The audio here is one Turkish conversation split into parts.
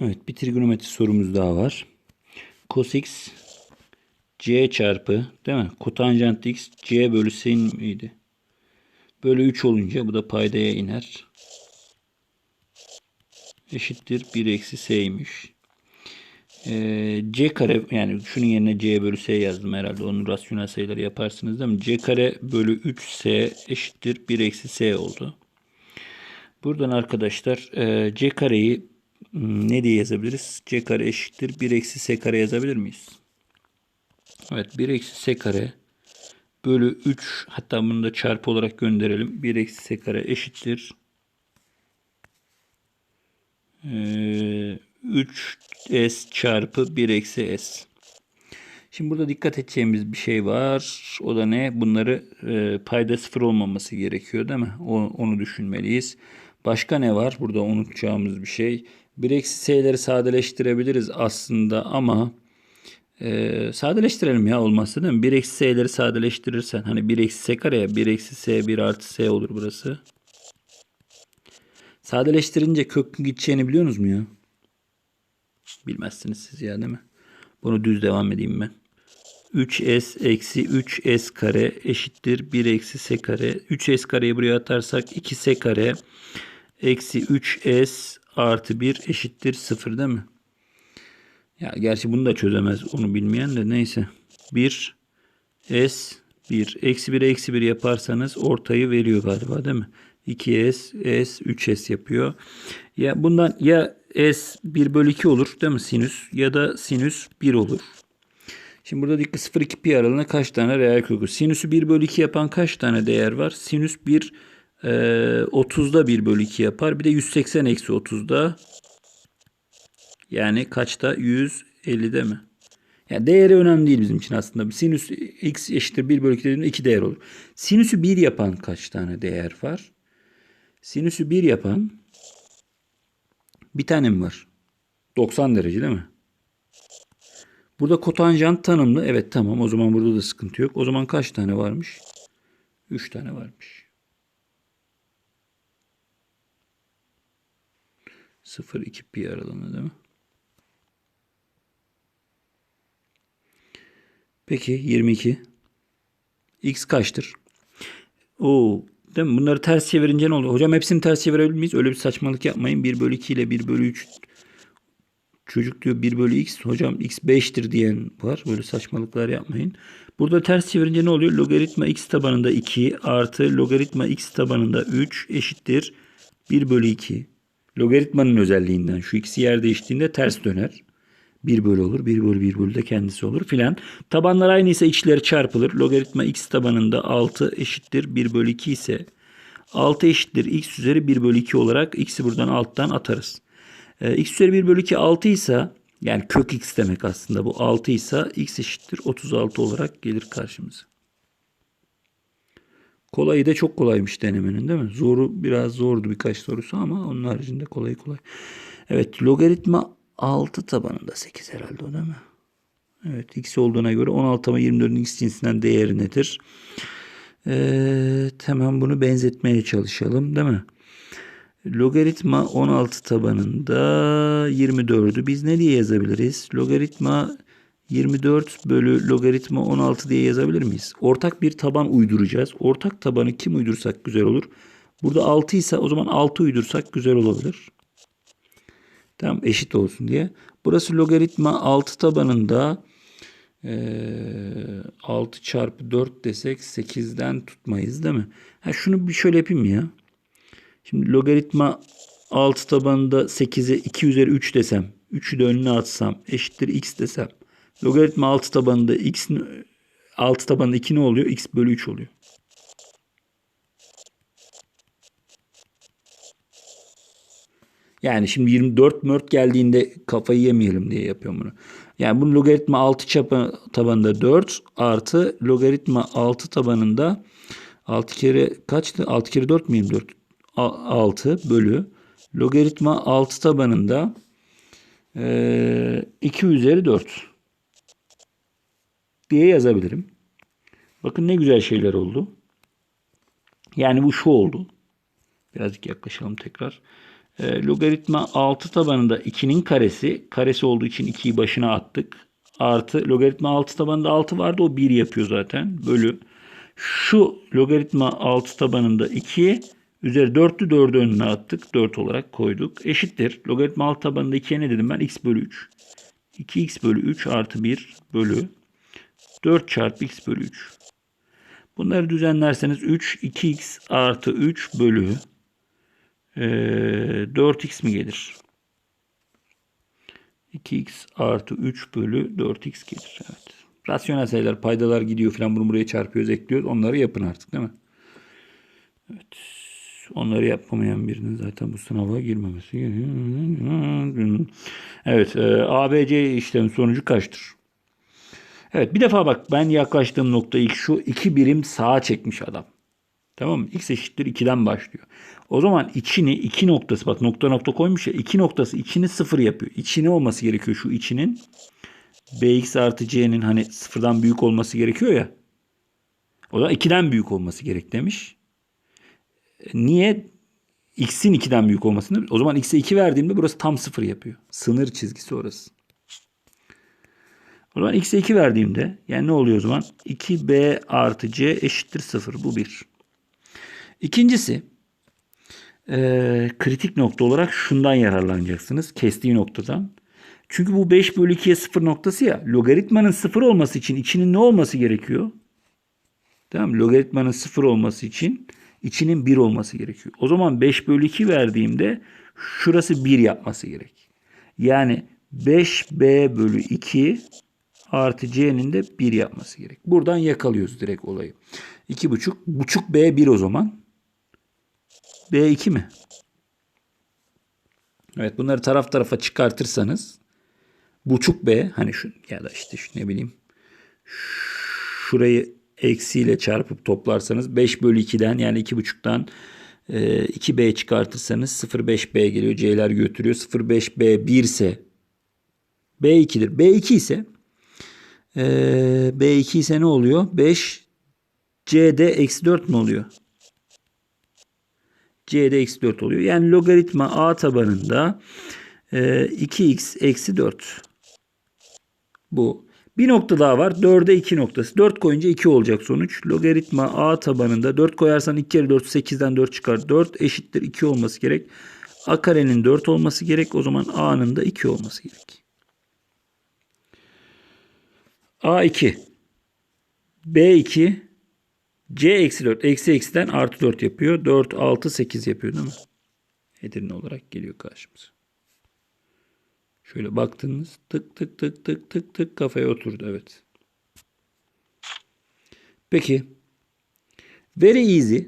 Evet bir trigonometri sorumuz daha var. Cos x c çarpı değil mi? Kotanjant x c bölü sin miydi? Bölü 3 olunca bu da paydaya iner. Eşittir 1 eksi s'ymiş. Ee, c kare yani şunun yerine c bölü s yazdım herhalde. Onun rasyonel sayıları yaparsınız değil mi? c kare bölü 3s eşittir 1 eksi s oldu. Buradan arkadaşlar e, c kareyi ne diye yazabiliriz? c kare eşittir 1 eksi s kare yazabilir miyiz? Evet 1 eksi s kare bölü 3 hatta bunu da çarpı olarak gönderelim. 1 eksi s kare eşittir. Ee, 3s çarpı 1 eksi s. Şimdi burada dikkat edeceğimiz bir şey var. O da ne? Bunları e, payda sıfır olmaması gerekiyor değil mi? O, onu düşünmeliyiz. Başka ne var? Burada unutacağımız bir şey. 1 eksi s'leri sadeleştirebiliriz aslında ama e, sadeleştirelim ya olmazsa değil mi? 1 eksi s'leri sadeleştirirsen hani 1 eksi s kareye 1 eksi s 1 artı s olur burası. Sadeleştirince kökün gideceğini biliyorsunuz mu ya? Bilmezsiniz siz ya değil mi? Bunu düz devam edeyim ben. 3s eksi 3s kare eşittir 1 eksi s kare. 3s kareyi buraya atarsak 2s kare eksi 3s artı 1 eşittir 0 değil mi? Ya gerçi bunu da çözemez onu bilmeyen de neyse. 1 s 1 eksi 1 eksi 1 yaparsanız ortayı veriyor galiba değil mi? 2s s 3s yapıyor. Ya bundan ya s 1 bölü 2 olur değil mi sinüs ya da sinüs 1 olur. Şimdi burada dikkat 0 2 pi aralığında kaç tane reel kök var? Sinüsü 1 bölü 2 yapan kaç tane değer var? Sinüs 1 e, 30'da 1 bölü 2 yapar. Bir de 180 eksi 30'da yani kaçta? 150'de mi? Yani değeri önemli değil bizim için aslında. Sinüs x eşittir 1 bölü 2 dediğimde 2 değer olur. Sinüsü 1 yapan kaç tane değer var? Sinüsü 1 yapan bir tane mi var? 90 derece değil mi? Burada kotanjant tanımlı. Evet tamam o zaman burada da sıkıntı yok. O zaman kaç tane varmış? 3 tane varmış. 0 2 pi aralığında değil mi? Peki 22. X kaçtır? Oo, değil mi? Bunları ters çevirince ne oluyor? Hocam hepsini ters çevirebilir miyiz? Öyle bir saçmalık yapmayın. 1 bölü 2 ile 1 bölü 3 çocuk diyor 1 bölü x. Hocam x 5'tir diyen var. Böyle saçmalıklar yapmayın. Burada ters çevirince ne oluyor? Logaritma x tabanında 2 artı logaritma x tabanında 3 eşittir 1 bölü 2. Logaritmanın özelliğinden şu ikisi yer değiştiğinde ters döner. 1 bölü olur. 1 bölü 1 bölü de kendisi olur filan. Tabanlar aynı ise içleri çarpılır. Logaritma x tabanında 6 eşittir 1 bölü 2 ise 6 eşittir x üzeri 1 bölü 2 olarak x'i buradan alttan atarız. Ee, x üzeri 1 bölü 2 6 ise yani kök x demek aslında bu 6 ise x eşittir 36 olarak gelir karşımıza. Kolayı da çok kolaymış denemenin değil mi? Zoru biraz zordu birkaç sorusu ama onun haricinde kolay kolay. Evet logaritma 6 tabanında 8 herhalde o değil mi? Evet x olduğuna göre 16 ama 24'ün x cinsinden değeri nedir? Ee, hemen bunu benzetmeye çalışalım değil mi? Logaritma 16 tabanında 24'ü biz ne diye yazabiliriz? Logaritma 24 bölü logaritma 16 diye yazabilir miyiz? Ortak bir taban uyduracağız. Ortak tabanı kim uydursak güzel olur? Burada 6 ise o zaman 6 uydursak güzel olabilir. Tamam eşit olsun diye. Burası logaritma 6 tabanında e, 6 çarpı 4 desek 8'den tutmayız değil mi? Ha, şunu bir şöyle yapayım ya. Şimdi logaritma 6 tabanında 8'e 2 üzeri 3 desem. 3'ü de önüne atsam eşittir x desem. Logaritma 6 tabanında x'in 6 tabanında 2 ne oluyor? x bölü 3 oluyor. Yani şimdi 24 mört geldiğinde kafayı yemeyelim diye yapıyorum bunu. Yani bunun logaritma 6 çapı tabanında 4 artı logaritma 6 tabanında 6 kere kaçtı? 6 kere 4 mü 24? 6 bölü logaritma 6 tabanında e, 2 üzeri 4 diye yazabilirim. Bakın ne güzel şeyler oldu. Yani bu şu oldu. Birazcık yaklaşalım tekrar. E, logaritma 6 tabanında 2'nin karesi. Karesi olduğu için 2'yi başına attık. Artı logaritma 6 tabanında 6 vardı. O 1 yapıyor zaten. Bölü. Şu logaritma 6 tabanında 2 üzeri 4'lü 4'ü önüne attık. 4 olarak koyduk. Eşittir. Logaritma 6 tabanında 2'ye ne dedim ben? x bölü 3. 2x bölü 3 artı 1 bölü 4 çarpı x bölü 3. Bunları düzenlerseniz 3 2x artı 3 bölü e, 4x mi gelir? 2x artı 3 bölü 4x gelir. Evet. Rasyonel sayılar paydalar gidiyor falan bunu buraya çarpıyoruz ekliyoruz. Onları yapın artık değil mi? Evet. Onları yapamayan birinin zaten bu sınava girmemesi. Evet. E, ABC işlem sonucu kaçtır? Evet bir defa bak ben yaklaştığım nokta ilk şu iki birim sağa çekmiş adam. Tamam mı? X eşittir 2'den başlıyor. O zaman içini iki noktası bak nokta nokta koymuş ya iki noktası içini sıfır yapıyor. İçini olması gerekiyor şu içinin. Bx artı c'nin hani sıfırdan büyük olması gerekiyor ya. O da 2'den büyük olması gerek demiş. Niye? X'in 2'den büyük olmasını. O zaman x'e 2 verdiğimde burası tam sıfır yapıyor. Sınır çizgisi orası. O zaman x'e 2 verdiğimde yani ne oluyor o zaman? 2b artı c eşittir 0. Bu 1. İkincisi e, kritik nokta olarak şundan yararlanacaksınız. Kestiği noktadan. Çünkü bu 5 bölü 2'ye 0 noktası ya. Logaritmanın 0 olması için içinin ne olması gerekiyor? Tamam? Logaritmanın 0 olması için içinin 1 olması gerekiyor. O zaman 5 bölü 2 verdiğimde şurası 1 yapması gerek. Yani 5b bölü 2 artı c'nin de 1 yapması gerek. Buradan yakalıyoruz direkt olayı. 2,5. Buçuk b 1 o zaman. b 2 mi? Evet bunları taraf tarafa çıkartırsanız buçuk b hani şu ya da işte şu ne bileyim şurayı eksiyle çarpıp toplarsanız 5 bölü 2'den yani 2,5'tan e, 2b çıkartırsanız 0,5b geliyor. C'ler götürüyor. 0,5b 1 ise b2'dir. b2 ise e, b2 ise ne oluyor? 5 c'de eksi 4 mü oluyor? c'de eksi 4 oluyor. Yani logaritma a tabanında e, 2x eksi 4. Bu. Bir nokta daha var. 4'e 2 noktası. 4 koyunca 2 olacak sonuç. Logaritma a tabanında 4 koyarsan 2 kere 4 8'den 4 çıkar. 4 eşittir 2 olması gerek. a karenin 4 olması gerek. O zaman a'nın da 2 olması gerek. A2 b2 c eksi 4 eksi eksiden artı 4 yapıyor. 4 6 8 yapıyor değil mi? Edirne olarak geliyor karşımıza. Şöyle baktınız tık tık tık tık tık tık kafaya oturdu evet. Peki. Very easy.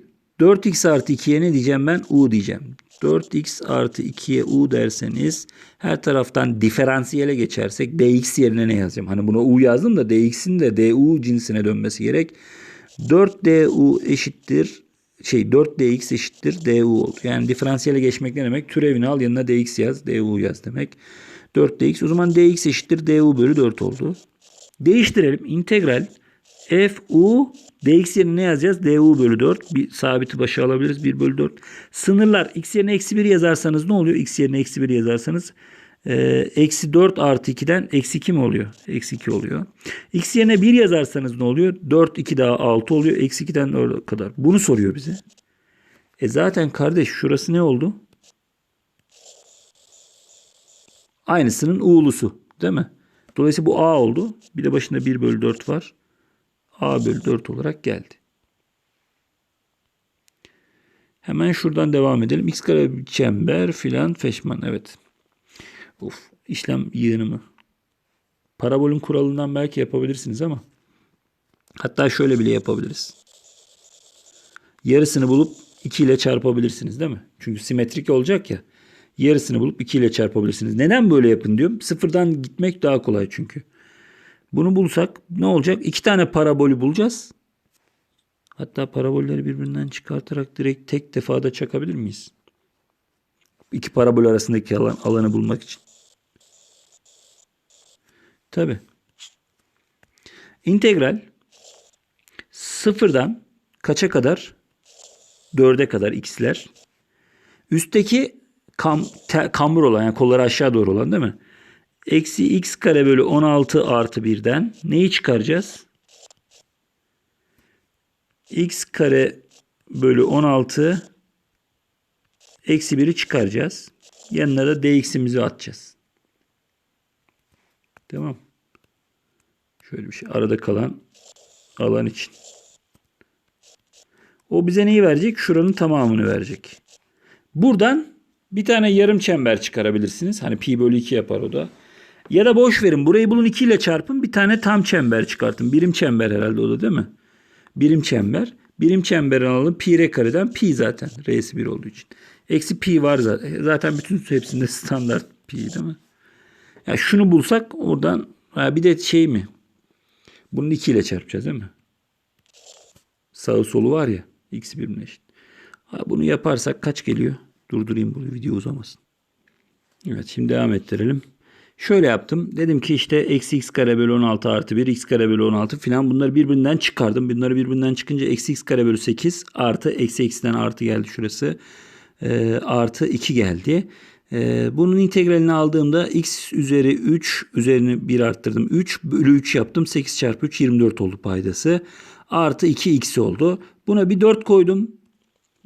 4x artı 2'ye ne diyeceğim ben? U diyeceğim. 4x artı 2'ye u derseniz her taraftan diferansiyele geçersek dx yerine ne yazacağım? Hani buna u yazdım da dx'in de du cinsine dönmesi gerek. 4du eşittir şey 4dx eşittir du oldu. Yani diferansiyele geçmek ne demek? Türevini al yanına dx yaz, du yaz demek. 4dx o zaman dx eşittir du bölü 4 oldu. Değiştirelim. İntegral fu dx yerine ne yazacağız? du bölü 4. Bir sabiti başa alabiliriz. 1 bölü 4. Sınırlar x yerine eksi 1 yazarsanız ne oluyor? x yerine eksi 1 yazarsanız e, eksi 4 artı 2'den eksi 2 mi oluyor? Eksi 2 oluyor. X yerine 1 yazarsanız ne oluyor? 4 2 daha 6 oluyor. Eksi 2'den oraya kadar. Bunu soruyor bize. E zaten kardeş şurası ne oldu? Aynısının u'lusu değil mi? Dolayısıyla bu a oldu. Bir de başında 1 bölü 4 var. A bölü 4 olarak geldi. Hemen şuradan devam edelim. X kare çember filan feşman. Evet. Uf, işlem yığınımı. Parabolün kuralından belki yapabilirsiniz ama hatta şöyle bile yapabiliriz. Yarısını bulup 2 ile çarpabilirsiniz değil mi? Çünkü simetrik olacak ya. Yarısını bulup 2 ile çarpabilirsiniz. Neden böyle yapın diyorum. Sıfırdan gitmek daha kolay çünkü. Bunu bulsak ne olacak? İki tane parabolü bulacağız. Hatta parabolleri birbirinden çıkartarak direkt tek defada çakabilir miyiz? İki parabol arasındaki alan, alanı bulmak için. Tabi. İntegral sıfırdan kaça kadar? 4'e kadar x'ler. Üstteki kam, te, kambur olan yani kolları aşağı doğru olan değil mi? Eksi x kare bölü 16 artı 1'den neyi çıkaracağız? x kare bölü 16 eksi 1'i çıkaracağız. Yanına da dx'imizi atacağız. Tamam. Şöyle bir şey arada kalan alan için. O bize neyi verecek? Şuranın tamamını verecek. Buradan bir tane yarım çember çıkarabilirsiniz. Hani pi bölü 2 yapar o da. Ya da boş verin. Burayı bulun 2 ile çarpın. Bir tane tam çember çıkartın. Birim çember herhalde o da değil mi? Birim çember. Birim çemberin alalım. Pi r kareden pi zaten. R'si 1 olduğu için. Eksi pi var zaten. Zaten bütün hepsinde standart pi değil mi? Ya şunu bulsak oradan ha bir de şey mi? Bunu 2 ile çarpacağız değil mi? Sağı solu var ya. X birbirine eşit. Ha, bunu yaparsak kaç geliyor? Durdurayım bunu video uzamasın. Evet şimdi devam ettirelim. Şöyle yaptım. Dedim ki işte eksi x kare bölü 16 artı 1 x kare bölü 16 filan bunları birbirinden çıkardım. Bunları birbirinden çıkınca eksi x kare bölü 8 artı eksi x'den artı geldi şurası. E, artı 2 geldi. E, bunun integralini aldığımda x üzeri 3 üzerini 1 arttırdım. 3 bölü 3 yaptım. 8 çarpı 3 24 oldu paydası. Artı 2x oldu. Buna bir 4 koydum.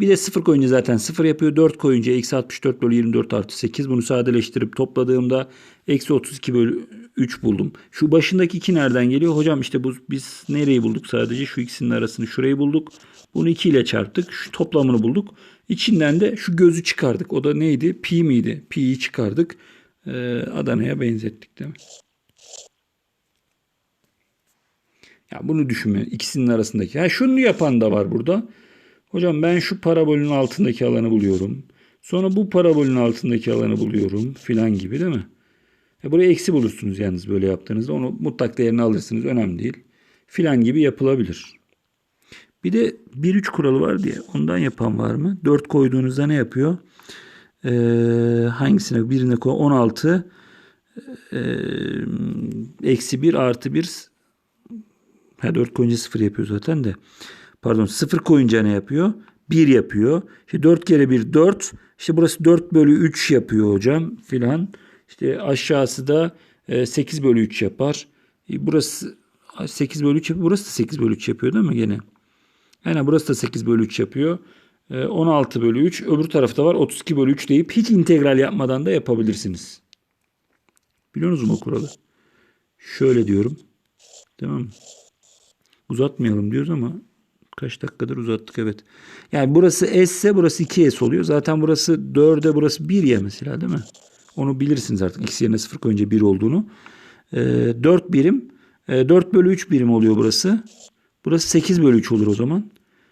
Bir de 0 koyunca zaten 0 yapıyor. 4 koyunca eksi 64 bölü 24 artı 8. Bunu sadeleştirip topladığımda eksi 32 bölü 3 buldum. Şu başındaki 2 nereden geliyor? Hocam işte bu biz nereyi bulduk sadece? Şu ikisinin arasını şurayı bulduk. Bunu 2 ile çarptık. Şu toplamını bulduk. İçinden de şu gözü çıkardık. O da neydi? Pi miydi? Pi'yi çıkardık. Ee, Adana'ya benzettik mi? Ya bunu düşünme. İkisinin arasındaki. Ha şunu yapan da var burada. Hocam ben şu parabolün altındaki alanı buluyorum. Sonra bu parabolün altındaki alanı buluyorum filan gibi değil mi? E buraya eksi bulursunuz yalnız böyle yaptığınızda. Onu mutlak değerini alırsınız. Önemli değil. Filan gibi yapılabilir. Bir de 1-3 kuralı var diye. Ondan yapan var mı? 4 koyduğunuzda ne yapıyor? Ee, hangisine? Birine koy. 16 e, eksi 1 artı 1 ha 4 koyunca 0 yapıyor zaten de. Pardon 0 koyunca ne yapıyor? 1 yapıyor. İşte 4 kere 1 4. İşte burası 4 bölü 3 yapıyor hocam filan. İşte aşağısı da 8 bölü 3 yapar. E, burası 8 bölü 3 yapıyor. Burası da 8 bölü 3 yapıyor değil mi gene? Yani burası da 8 bölü 3 yapıyor. 16 bölü 3. Öbür tarafta var 32 bölü 3 deyip hiç integral yapmadan da yapabilirsiniz. Biliyor musunuz o kuralı? Şöyle diyorum. Tamam mı? Uzatmayalım diyoruz ama kaç dakikadır uzattık evet. Yani burası S ise burası 2S oluyor. Zaten burası 4'e burası 1 ya mesela değil mi? Onu bilirsiniz artık x yerine 0 koyunca 1 olduğunu. E, 4 birim. E, 4 bölü 3 birim oluyor burası. Burası 8 bölü 3 olur o zaman.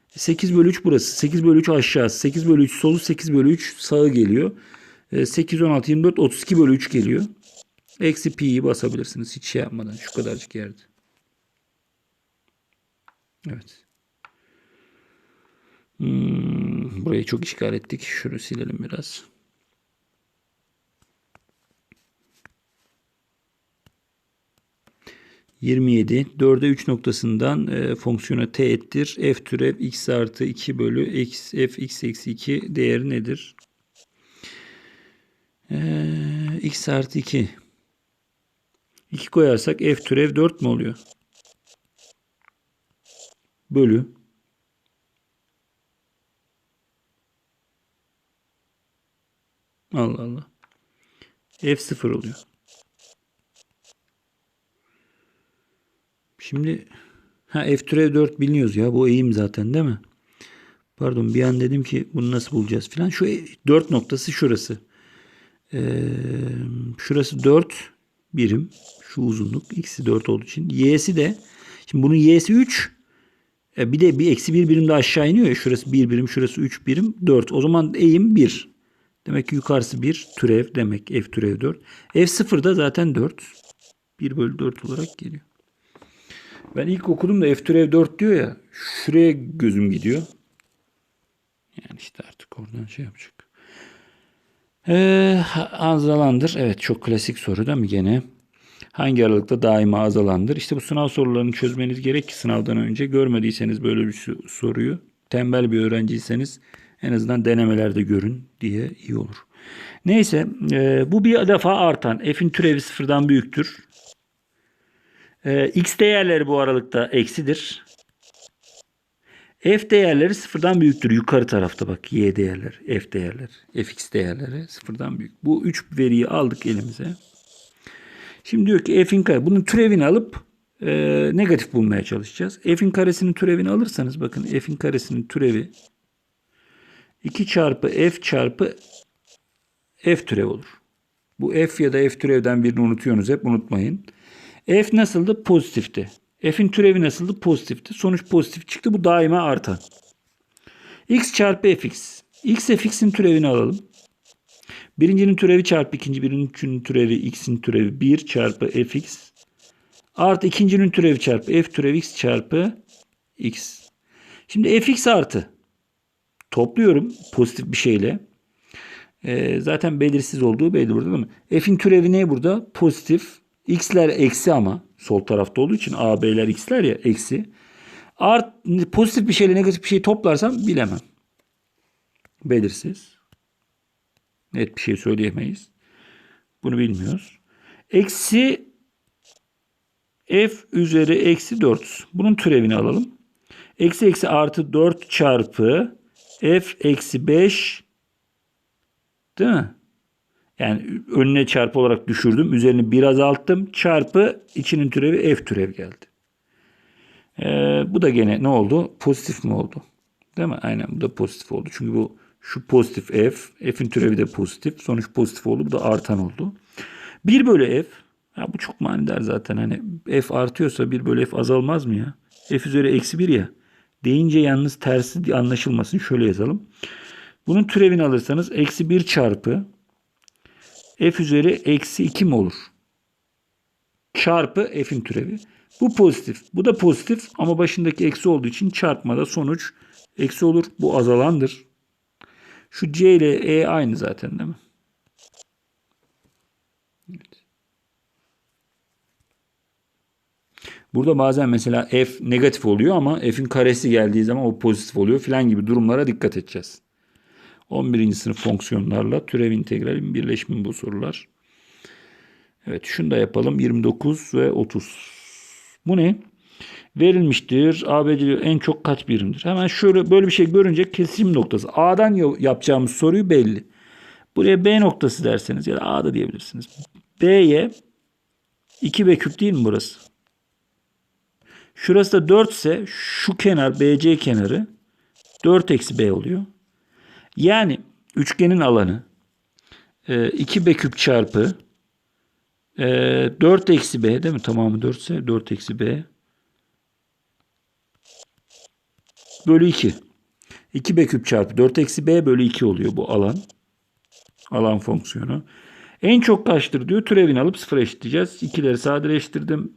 8 bölü 3 burası. 8 bölü 3 aşağı. 8 bölü 3 solu. 8 bölü 3 sağı geliyor. E, 8, 16, 24, 32 bölü 3 geliyor. Eksi pi'yi basabilirsiniz. Hiç şey yapmadan. Şu kadarcık yerde. Evet. Hmm, burayı çok işgal ettik. Şunu silelim biraz. ...27... ...4'e 3 noktasından... E, ...fonksiyona t ettir... ...f türev x artı 2 bölü... X, ...f x eksi 2 değeri nedir? E, x artı 2... ...2 koyarsak... ...f türev 4 mü oluyor? Bölü... Allah Allah. F sıfır oluyor. Şimdi ha F türev 4 biliniyoruz ya. Bu eğim zaten değil mi? Pardon bir an dedim ki bunu nasıl bulacağız filan. Şu 4 noktası şurası. Ee, şurası 4 birim. Şu uzunluk. X'i 4 olduğu için. Y'si de şimdi bunun Y'si 3. E, bir de bir eksi 1 birim de aşağı iniyor ya. Şurası 1 birim. Şurası 3 birim. 4. O zaman eğim 1. Demek ki yukarısı 1 türev demek f türev 4. f 0 da zaten 4. 1 bölü 4 olarak geliyor. Ben ilk okudum da f türev 4 diyor ya. Şuraya gözüm gidiyor. Yani işte artık oradan şey yapacak. Ee, azalandır. Evet çok klasik soru değil mi gene? Hangi aralıkta daima azalandır? İşte bu sınav sorularını çözmeniz gerek ki sınavdan önce görmediyseniz böyle bir soruyu tembel bir öğrenciyseniz en azından denemelerde görün diye iyi olur. Neyse e, bu bir defa artan. F'in türevi sıfırdan büyüktür. E, X değerleri bu aralıkta eksidir. F değerleri sıfırdan büyüktür. Yukarı tarafta bak Y değerler, F değerler, Fx değerleri sıfırdan büyük. Bu üç veriyi aldık elimize. Şimdi diyor ki F'in kare. Bunun türevini alıp e, negatif bulmaya çalışacağız. F'in karesinin türevini alırsanız bakın F'in karesinin türevi 2 çarpı F çarpı F türev olur. Bu F ya da F türevden birini unutuyorsunuz hep unutmayın. F nasıldı? Pozitifti. F'in türevi nasıldı? Pozitifti. Sonuç pozitif çıktı. Bu daima artan. X çarpı fx. X fx'in türevini alalım. Birincinin türevi çarpı ikinci, birincinin türevi x'in türevi 1 çarpı fx. Artı ikincinin türevi çarpı f türevi x çarpı x. Şimdi fx artı. Topluyorum pozitif bir şeyle. Ee, zaten belirsiz olduğu belli burada değil mi? F'in türevi ne burada? Pozitif. X'ler eksi ama sol tarafta olduğu için A, B'ler X'ler ya eksi. Art, pozitif bir şeyle negatif bir şey toplarsam bilemem. Belirsiz. Net bir şey söyleyemeyiz. Bunu bilmiyoruz. Eksi f üzeri eksi 4. Bunun türevini alalım. Eksi eksi artı 4 çarpı f eksi 5 değil mi? Yani önüne çarpı olarak düşürdüm. Üzerini bir azalttım. Çarpı içinin türevi f türev geldi. Ee, bu da gene ne oldu? Pozitif mi oldu? Değil mi? Aynen bu da pozitif oldu. Çünkü bu şu pozitif f. F'in türevi de pozitif. Sonuç pozitif oldu. Bu da artan oldu. 1 bölü f. Ya bu çok manidar zaten. Hani f artıyorsa 1 bölü f azalmaz mı ya? f üzeri eksi 1 ya. Deyince yalnız tersi anlaşılmasın. Şöyle yazalım. Bunun türevini alırsanız eksi 1 çarpı f üzeri eksi 2 mi olur? Çarpı f'in türevi. Bu pozitif. Bu da pozitif ama başındaki eksi olduğu için çarpmada sonuç eksi olur. Bu azalandır. Şu c ile e aynı zaten değil mi? Burada bazen mesela f negatif oluyor ama f'in karesi geldiği zaman o pozitif oluyor filan gibi durumlara dikkat edeceğiz. 11. sınıf fonksiyonlarla türev integralin birleşimi bu sorular. Evet şunu da yapalım. 29 ve 30. Bu ne? Verilmiştir. ABC en çok kaç birimdir? Hemen şöyle böyle bir şey görünce kesim noktası. A'dan yapacağımız soruyu belli. Buraya B noktası derseniz ya da A'da diyebilirsiniz. B'ye 2B küp değil mi burası? Şurası da 4 ise şu kenar BC kenarı 4 eksi B oluyor. Yani üçgenin alanı e, 2b küp çarpı e, 4 eksi b değil mi? Tamamı 4 ise 4 eksi b bölü 2. 2b küp çarpı 4 eksi b bölü 2 oluyor bu alan. Alan fonksiyonu. En çok kaçtır diyor. Türevini alıp sıfır eşitleyeceğiz. İkileri sadeleştirdim.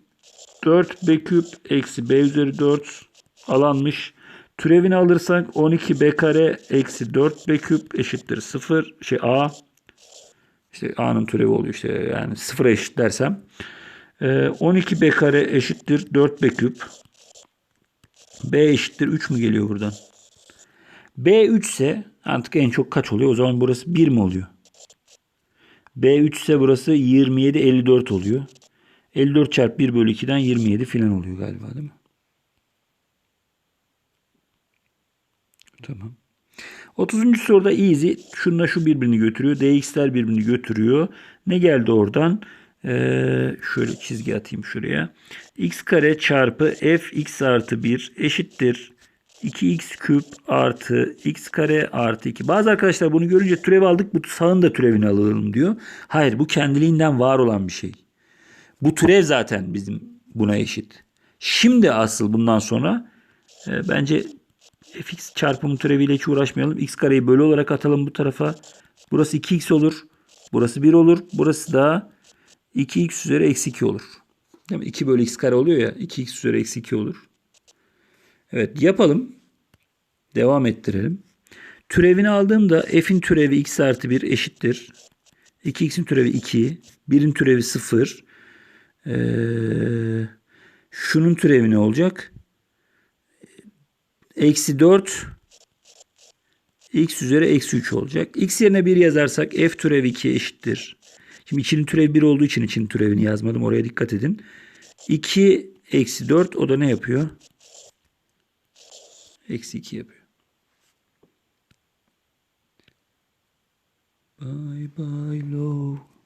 4b küp eksi b üzeri 4 alanmış. Türevini alırsak 12b kare eksi 4b küp eşittir 0. Şey a. İşte a'nın türevi oluyor işte yani 0 eşitlersem. 12b ee, kare eşittir 4b küp. b eşittir 3 mü geliyor buradan? b 3 ise artık en çok kaç oluyor? O zaman burası 1 mi oluyor? b 3 ise burası 27 54 oluyor. 54 çarpı 1 bölü 2'den 27 filan oluyor galiba değil mi? Tamam. 30. soruda easy. Şununla şu birbirini götürüyor. dx'ler birbirini götürüyor. Ne geldi oradan? Ee, şöyle çizgi atayım şuraya. x kare çarpı f x artı 1 eşittir. 2x küp artı x kare artı 2. Bazı arkadaşlar bunu görünce türev aldık. Bu sağın da türevini alalım diyor. Hayır bu kendiliğinden var olan bir şey. Bu türev zaten bizim buna eşit. Şimdi asıl bundan sonra e, bence fx çarpımı türeviyle hiç uğraşmayalım. x kareyi bölü olarak atalım bu tarafa. Burası 2x olur. Burası 1 olur. Burası da 2x üzeri eksi 2 olur. Değil mi? 2 bölü x kare oluyor ya. 2x üzeri eksi 2 olur. Evet yapalım. Devam ettirelim. Türevini aldığımda f'in türevi x artı 1 eşittir. 2x'in türevi 2. 1'in türevi 0. Ee, şunun türevi ne olacak? Eksi 4 x üzeri eksi 3 olacak. x yerine 1 yazarsak f türev 2 eşittir. Şimdi içinin türevi 1 olduğu için için türevini yazmadım. Oraya dikkat edin. 2 eksi 4 o da ne yapıyor? Eksi 2 yapıyor. Bay bay.